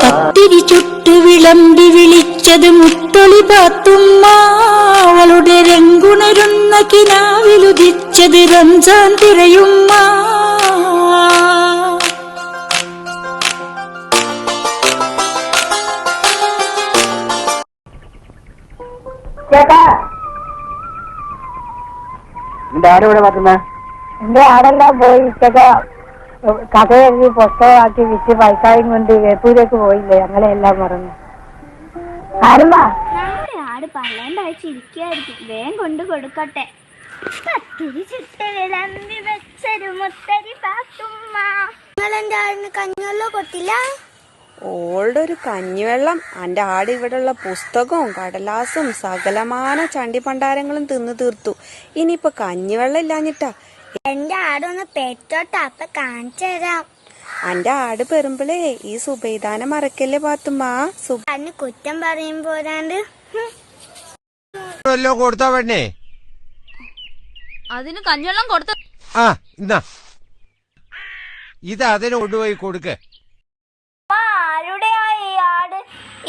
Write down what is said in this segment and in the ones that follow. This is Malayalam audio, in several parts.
പത്തിരി ചുട്ട് വിളമ്പി വിളിച്ചത് മുട്ടൊളി പാത്തുമ്മ അവളുടെ രംഗുണരുന്ന കിനാവിലുദിച്ചത് റംസാൻ തിരയുമ്മ ചേട്ടാ. നിന്റെ ആരോടെ പാത്തുമ്മ എന്റെ ആടെല്ലാം പോയി? ചേട്ടാ കഥ എഴുതി പുസ്തകമാക്കി വിറ്റ് പൈസായും കൊണ്ട് വേപ്പൂരേക്ക് പോയില്ലേ? ഞങ്ങളെല്ലാം മറന്നു. ആരുമ്പാ നമ്മുടെ ആട് പള്ളേന്റെ അയച്ചിരിക്കായിരിക്കും വേഗം കൊണ്ട് കൊടുക്കട്ടെ. പത്തിരി ചുട്ട വിളമ്പി വെച്ചൊരു മുത്തരി പാത്തുമ്മ. നിങ്ങളെന്റെ ആടിന് കഞ്ഞുവല്ലോ കൊട്ടില്ല? ഓളുടെ ഒരു കഞ്ഞിവെള്ളം എന്റെ ആട് ഇവിടെയുള്ള പുസ്തകവും കടലാസും സകലമാന ചണ്ടി പണ്ടാരങ്ങളും തിന്നു തീർത്തു. ഇനിയിപ്പോ കഞ്ഞിവെള്ളം ഇല്ലാഞ്ഞിട്ടാ? എന്റെ ആടൊന്ന് പെറ്റോട്ടെ അപ്പൊ കാണിച്ചു തരാം. അന്റെ ആട് പെറുമ്പളേ ഈ സുബൈദാനെ മറക്കല്ലേ പാത്തുമ്മാ? സുബാന് കുറ്റം പറയും പോരാണ്ട്. ഹും. വല്ലോ കൊടുത്താ പെണ്ണേ? അതിന് കഞ്ഞിവെള്ളം കൊടുത്ത ആ ഇന്നാ. ഇത് അതിന് കൊണ്ടുപോയി കൊടുക്ക് അമ്മ, ആരുടെയാ ഈ ആട്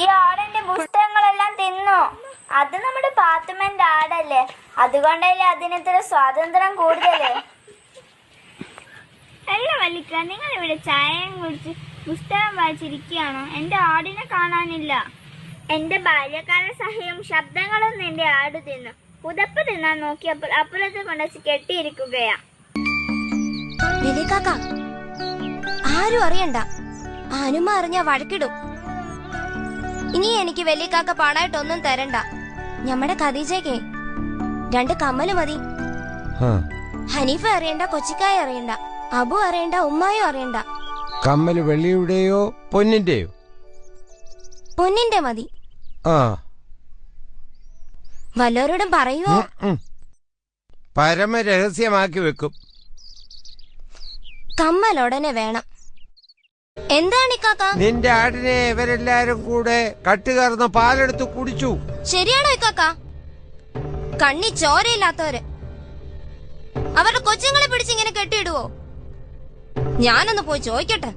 ഈ ആടന്റെ പുസ്തകങ്ങളെല്ലാം തിന്നു? അത് നമ്മുടെ പാത്തുമ്മന്റെ ആടല്ലേ. അതുകൊണ്ടല്ലേ അതിന് ഇത്ര സ്വാതന്ത്ര്യം കൂടുതൽ? അല്ല വല്ലിക്ക നിങ്ങൾ ഇവിടെ ചായയും കുടിച്ച് പുസ്തകം വായിച്ചിരിക്കുകയാണോ? എന്റെ ആടിനെ കാണാനില്ല. എന്റെ ബാല്യകാല സഹയും ശബ്ദങ്ങളൊന്നും എന്റെ ആട് തിന്നു. പുതപ്പ് തിന്നാൻ നോക്കിയപ്പോൾ അപ്പുറത്ത് കൊണ്ടുവച്ച് കെട്ടിയിരിക്കുകയാ. ആരും അറിയണ്ട. ആനുമ അറിഞ്ഞ വഴക്കിടും. ഇനി എനിക്ക് വലിയക്കാക്ക പാടായിട്ടൊന്നും തരണ്ട. ഞമ്മടെ ഖദീജയ്ക്ക് രണ്ട് കമ്മൽ മതി. ഹനീഫ അറിയണ്ട കൊച്ചിക്കായ അറിയണ്ട അബു അറിയണ്ട ഉമ്മായും അറിയണ്ട. കമ്മൽ വെള്ളിയുടെയോ പൊന്നിന്റെയോ? പൊന്നിന്റെ മതി. ആ. വല്ലവരോടും പറയുവോ? ഉം, ഉം. പരമ രഹസ്യമാക്കി വെക്കും. കമ്മൽ ഉടനെ വേണം. എന്താണ് ഇക്കാക്ക നിന്റെ ആടിനെ ഇവരെല്ലാരും കൂടെ കട്ടുകയർന്ന് പാലെടുത്ത് കുടിച്ചു. ശരിയാണോ ഇക്കാക്ക കണ്ണി ചോരയില്ലാത്തവര്. അവരുടെ കൊച്ചുങ്ങളെ പിടിച്ച് ഇങ്ങനെ കെട്ടിയിടുവോ? ഞാനൊന്ന് പോയി ചോദിക്കട്ടെ.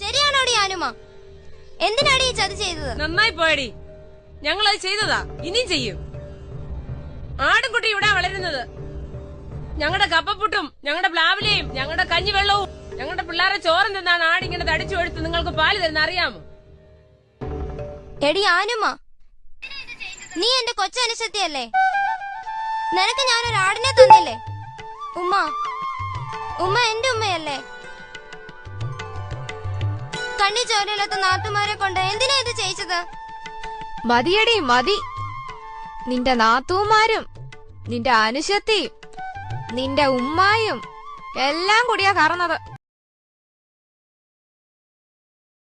ശരിയാണോടി ആനുമ എന്തിനാടി ഈ ചതി ചെയ്തത്? നന്നായി പോയടി. ഞങ്ങൾ അത് ചെയ്തതാ. ഇനിയും ചെയ്യും. ആടും കുട്ടി ഇവിടെ വളരുന്നത്. ഞങ്ങളുടെ കപ്പപ്പുട്ടും ഞങ്ങളുടെ പ്ലാവിലെയും ഞങ്ങളുടെ കഞ്ഞിവെള്ളവും. ഞങ്ങളുടെ പിള്ളേരെ ചോറും തിന്നാണ് ആടിങ്ങനെ തടിച്ചു എടുത്ത് നിങ്ങൾക്ക് പാൽ തരുന്ന അറിയാമോ? എടി ആനുമ നീ എന്റെ കൊച്ചനുസത്തിയല്ലേ നിനക്ക് ഞാനൊരു ആടിനെ തന്നില്ലേ? ഉമ്മ. ഉമ്മ എന്റെ ഉമ്മയല്ലേ? കണ്ണി ജോലിയില്ലാത്ത നാത്തുമാരെ കൊണ്ട് എന്തിനാ ഇത് ചെയ്യിച്ചത്? മതിയടി മതി. നിന്റെ നാത്തൂമാരും നിന്റെ അനുശത്തിയും നിന്റെ ഉമ്മായും എല്ലാം കൂടിയാ കറന്നത്.